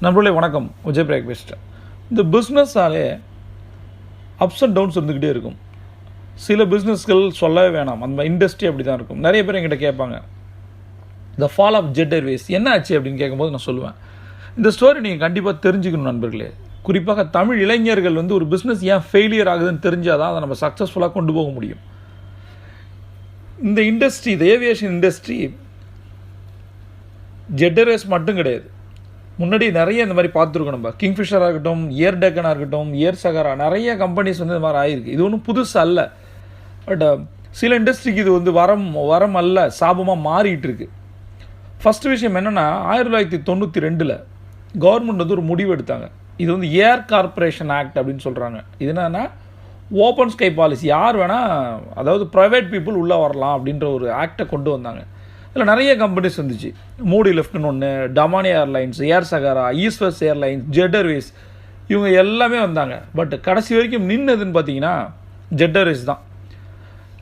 நண்பர்களே வணக்கம். விஜய் பிரேக் பேசிட்டேன். இந்த பிஸ்னஸ்னாலே அப்ஸ் அண்ட் டவுன்ஸ் இருந்துக்கிட்டே இருக்கும். சில பிஸ்னஸ்கள் சொல்லவே வேணாம். அந்த இண்டஸ்ட்ரி அப்படி தான் இருக்கும். நிறைய பேர் என்கிட்ட கேட்பாங்க the fall of Jet Airways என்ன ஆச்சு? அப்படின்னு கேட்கும்போது நான் சொல்லுவேன். இந்த ஸ்டோரி நீங்கள் கண்டிப்பாக தெரிஞ்சுக்கணும் நண்பர்களே. குறிப்பாக தமிழ் இளைஞர்கள் வந்து ஒரு பிஸ்னஸ் ஏன் ஃபெயிலியர் ஆகுதுன்னு தெரிஞ்சால் தான் அதை நம்ம சக்ஸஸ்ஃபுல்லாக கொண்டு போக முடியும். இந்த இண்டஸ்ட்ரி இந்த ஏவியேஷன் இண்டஸ்ட்ரி ஜெட்டரேஸ் மட்டும் கிடையாது. முன்னாடி நிறைய இந்த மாதிரி பார்த்துருக்கோம் நம்ம. கிங்ஃபிஷராக இருக்கட்டும் ஏர் டெக்கனாக இருக்கட்டும் ஏர் சகாரா நிறைய கம்பெனிஸ் வந்து இந்த மாதிரி ஆயிருக்கு. இது ஒன்றும் புதுசு அல்ல. பட் uh, சில இண்டஸ்ட்ரிக்கு இது வந்து வரம் வரம் அல்ல சாபமாக மாறிட்டு இருக்கு. ஃபஸ்ட் விஷயம் என்னென்னா ஆயிரத்தி தொள்ளாயிரத்தி தொண்ணூற்றி ரெண்டில் கவர்மெண்ட் வந்து ஒரு முடிவு எடுத்தாங்க. இது வந்து ஏர் கார்ப்பரேஷன் ஆக்ட் அப்படின்னு சொல்கிறாங்க இது என்னென்னா ஓப்பன் ஸ்கை பாலிசி யார் வேணால் அதாவது ப்ரைவேட் பீப்புள் உள்ளே வரலாம் அப்படின்ற ஒரு ஆக்டை கொண்டு வந்தாங்க. இதில் நிறைய கம்பெனிஸ் வந்துச்சு. மூடி லெஃப்ட்னு ஒன்று Damania airlines air Sahara ஈஸ்வர்ஸ் airlines ஜெட்டர்வேஸ் இவங்க எல்லாமே வந்தாங்க. பட் கடைசி வரைக்கும் நின்னதுன்னு பார்த்தீங்கன்னா ஜெட்டர்வேஸ் தான்.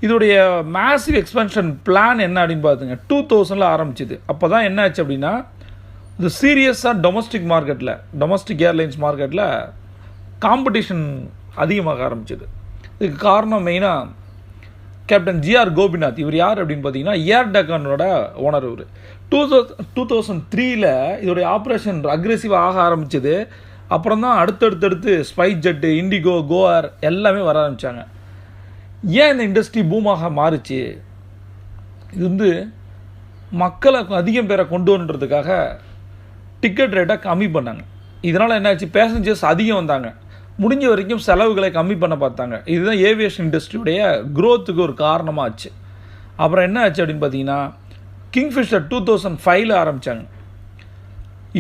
இதோடைய மேசிவ் எக்ஸ்பென்ஷன் பிளான் என்ன அப்படின்னு பார்த்துங்க டூ தௌசண்டில் ஆரம்பிச்சிது. அப்போ தான் என்ன ஆச்சு அப்படின்னா இது சீரியஸாக டொமஸ்டிக் மார்க்கெட்டில் டொமஸ்டிக் ஏர்லைன்ஸ் மார்க்கெட்டில் காம்படிஷன் அதிகமாக ஆரம்பிச்சது. இதுக்கு காரணம் மெயினாக கேப்டன் ஜிஆர் கோபிநாத். இவர் யார் அப்படின்னு பார்த்தீங்கன்னா ஏர் டக்கானோட ஓனர் இவர். டூ தௌசண்ட் டூ தௌசண்ட் த்ரீல இதோடைய ஆப்ரேஷன் அக்ரெசிவாக ஆக ஆரம்பிச்சது. அப்புறம் தான் அடுத்தடுத்தடுத்து ஸ்பைஸ் ஜெட்டு இண்டிகோ கோஆர் எல்லாமே வர ஆரம்பித்தாங்க ஏன் இந்த இண்டஸ்ட்ரி பூமாக மாறுச்சு? இது வந்து மக்களை அதிகம் பேரை கொண்டு வரன்றதுக்காக டிக்கெட் ரேட்டை கம்மி பண்ணாங்க. இதனால் என்னாச்சு? பேசஞ்சர்ஸ் அதிகம் வந்தாங்க. முடிஞ்ச வரைக்கும் செலவுகளை கம்மி பண்ண பார்த்தாங்க. இதுதான் ஏவியேஷன் இண்டஸ்ட்ரியுடைய க்ரோத்துக்கு ஒரு காரணமாக ஆச்சு அப்புறம் என்ன ஆச்சு அப்படின்னு பார்த்தீங்கன்னா கிங்ஃபிஷர் டூ தௌசண்ட் ஃபைவ்ல ஆரம்பித்தாங்க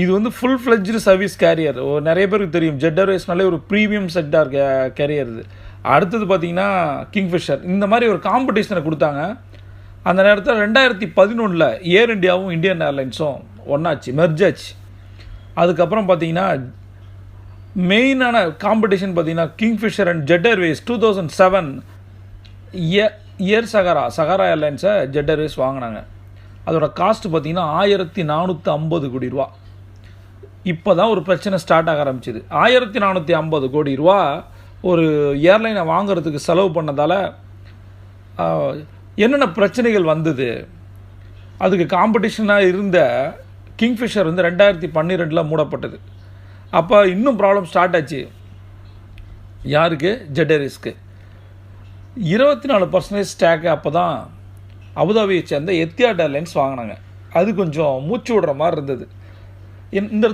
இது வந்து ஃபுல் ஃப்ளெஜ்டு சர்வீஸ் கேரியர் நிறைய பேருக்கு தெரியும். ஜெட் ஏர்வேஸ்னாலே ஒரு ப்ரீமியம் செக்டார் கேரியர் இது. அடுத்தது பார்த்தீங்கன்னா கிங்ஃபிஷர் இந்த மாதிரி ஒரு காம்படிஷனை கொடுத்தாங்க. அந்த நேரத்தில் ரெண்டாயிரத்தி பதினொன்றில் ஏர் இந்தியாவும் இந்தியன் ஏர்லைன்ஸும் ஒன்றாச்சு மெர்ஜாச்சு அதுக்கப்புறம் பார்த்தீங்கன்னா மெயினான காம்படிஷன் பார்த்தீங்கன்னா Kingfisher and Jet Airways two thousand seven year Sahara Sahara ஏர்லைன்ஸை Jet Airways வாங்கினாங்க. அதோட காஸ்ட் பார்த்தீங்கன்னா ஆயிரத்தி நானூற்றி ஐம்பது கோடி ரூபா. இப்போ தான் ஒரு பிரச்சனை ஸ்டார்ட் ஆக ஆரம்பிச்சிது. ஆயிரத்தி நானூற்றி ஐம்பது கோடி ரூபா ஒரு ஏர்லைனை வாங்குறதுக்கு செலவு பண்ணதால் என்னென்ன பிரச்சனைகள் வந்தது? அதுக்கு காம்படிஷனாக இருந்த கிங்ஃபிஷர் வந்து ரெண்டாயிரத்தி பன்னிரெண்டில் மூடப்பட்டது. அப்போ இன்னும் ப்ராப்ளம் ஸ்டார்ட் ஆச்சு. யாருக்கு? ஜெடரிஸ்க்கு இருபத்தி நாலு பர்சன்டேஜ் ஸ்டாக்கு அப்போ தான் அபுதாபியை சேர்ந்த எத்தியாட் ஏர்லைன்ஸ் வாங்கினாங்க. அது கொஞ்சம் மூச்சு விடுற மாதிரி இருந்தது. இந்த இடத்துல